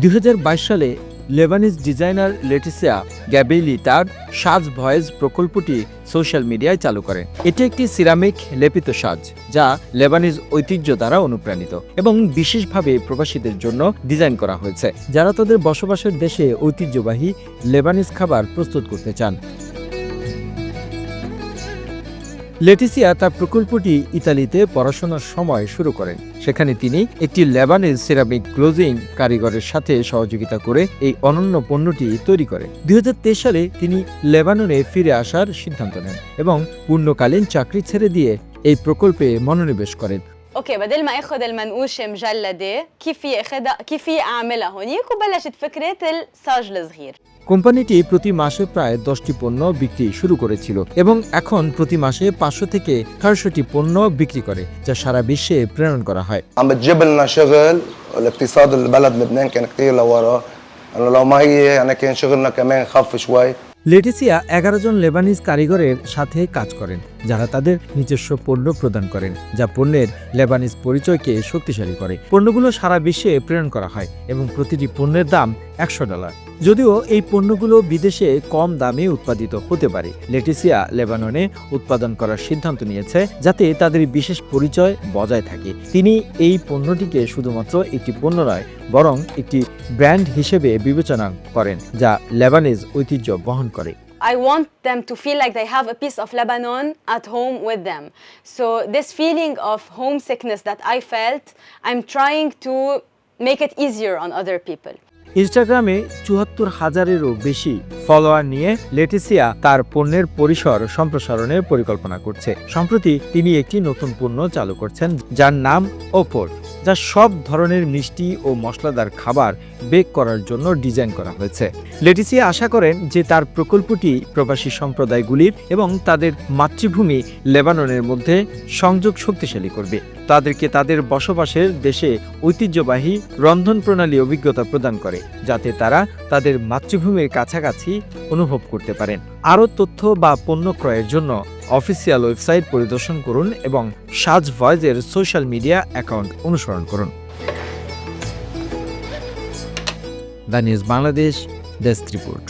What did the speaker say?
দুই হাজার বাইশ সালে লেবানিজ ডিজাইনার লেটিসিয়া গ্যাবেলি তার সাজ ভয়েস প্রকল্পটি সোশ্যাল মিডিয়ায় চালু করে। এটি একটি সিরামিক লেপিত সাজ, যা লেবানিজ ঐতিহ্য দ্বারা অনুপ্রাণিত এবং বিশেষভাবে প্রবাসীদের জন্য ডিজাইন করা হয়েছে। যারা তাদের বসবাসের দেশে ঐতিহ্যবাহী লেবানিজ খাবার প্রস্তুত করতে চান লেটিসিয়া তার প্রকল্পটি ইতালিতে পড়াশোনার সময় শুরু করেন। সেখানে তিনি একটি লেবানের সেরামিক ক্লোজিং কারিগরের সাথে সহযোগিতা করে এই অনন্য পণ্যটি তৈরি করেন। দুই হাজার তেইশ সালে তিনি লেবাননে ফিরে আসার সিদ্ধান্ত নেন এবং পূর্ণকালীন চাকরি ছেড়ে দিয়ে এই প্রকল্পে মনোনিবেশ করেন। اوكي بدل ما اخذ المنقوشه مجلده كيف في اخذها كيف في اعملها هونيك وبلشت فكره الصاج الصغير কোম্পানিটি প্রতি মাসে প্রায় দশটি পণ্য বিক্রি শুরু করেছিল এবং এখন প্রতি মাসে পাঁচশো থেকে চারশোটি পণ্য বিক্রি করে যা সারা বিশ্বে প্রেরণ করা হয় عم بتجيب لنا شغل والاقتصاد البلد لبنان كان كتير لورا انه لو ما هي يعني كان شغلنا كمان خف شوي লেটিসিয়া এগারো জন লেবানিজ কারিগরের সাথে কাজ করেন, যারা তাদের নিজস্ব পণ্য প্রদান করেন, যা পণ্যের লেবানিজ পরিচয়কে শক্তিশালী করে। পণ্যগুলো সারা বিশ্বে প্রেরণ করা হয় এবং প্রতিটি পণ্যের দাম একশো ডলার যদিও এই পণ্যগুলো বিদেশে কম দামে উৎপাদিত হতে পারে লেটিসিয়া লেবাননে উৎপাদন করার সিদ্ধান্ত নিয়েছে যাতে তাদের বিশেষ পরিচয় বজায় থাকে তিনি এই পণ্যটিকে শুধুমাত্র একটি পণ্য নয় বরং একটি ব্র্যান্ড হিসেবে বিবেচনা করেন যা লেবানিজ ঐতিহ্য বহন করে I want them to feel like they have a piece of Lebanon at home with them. So, this feeling of homesickness that I felt, I'm trying to make it easier on other people. ইনস্টাগ্রামে চুয়াত্তর হাজারেরও বেশি follower নিয়ে লেটেসিয়া তার পণ্যের পরিসর সম্প্রসারণের পরিকল্পনা করছে। সম্প্রতি তিনি একটি নতুন পণ্য চালু করছেন, যার নাম ওপর যা সব ধরনের মিষ্টি ও মশলাদার খাবার বেক করার জন্য ডিজাইন করা হয়েছে। লেটিসিয়া আশা করেন যে তার প্রকল্পটি প্রবাসী সম্প্রদায়গুলির এবং তাদের মাতৃভূমি লেবাননের মধ্যে সংযোগ শক্তিশালী করবে। তাদেরকে তাদের বসবাসের দেশে ঐতিহ্যবাহী রন্ধন প্রণালী অভিজ্ঞতা প্রদান করে, যাতে তারা তাদের মাতৃভূমির কাছাকাছি অনুভব করতে পারেন। আরও তথ্য বা পণ্য ক্রয়ের জন্য অফিসিয়াল ওয়েবসাইট পরিদর্শন করুন এবং সাজ ভয়েজের সোশ্যাল মিডিয়া অ্যাকাউন্ট অনুসরণ করুন। The news Bangladesh, desk report.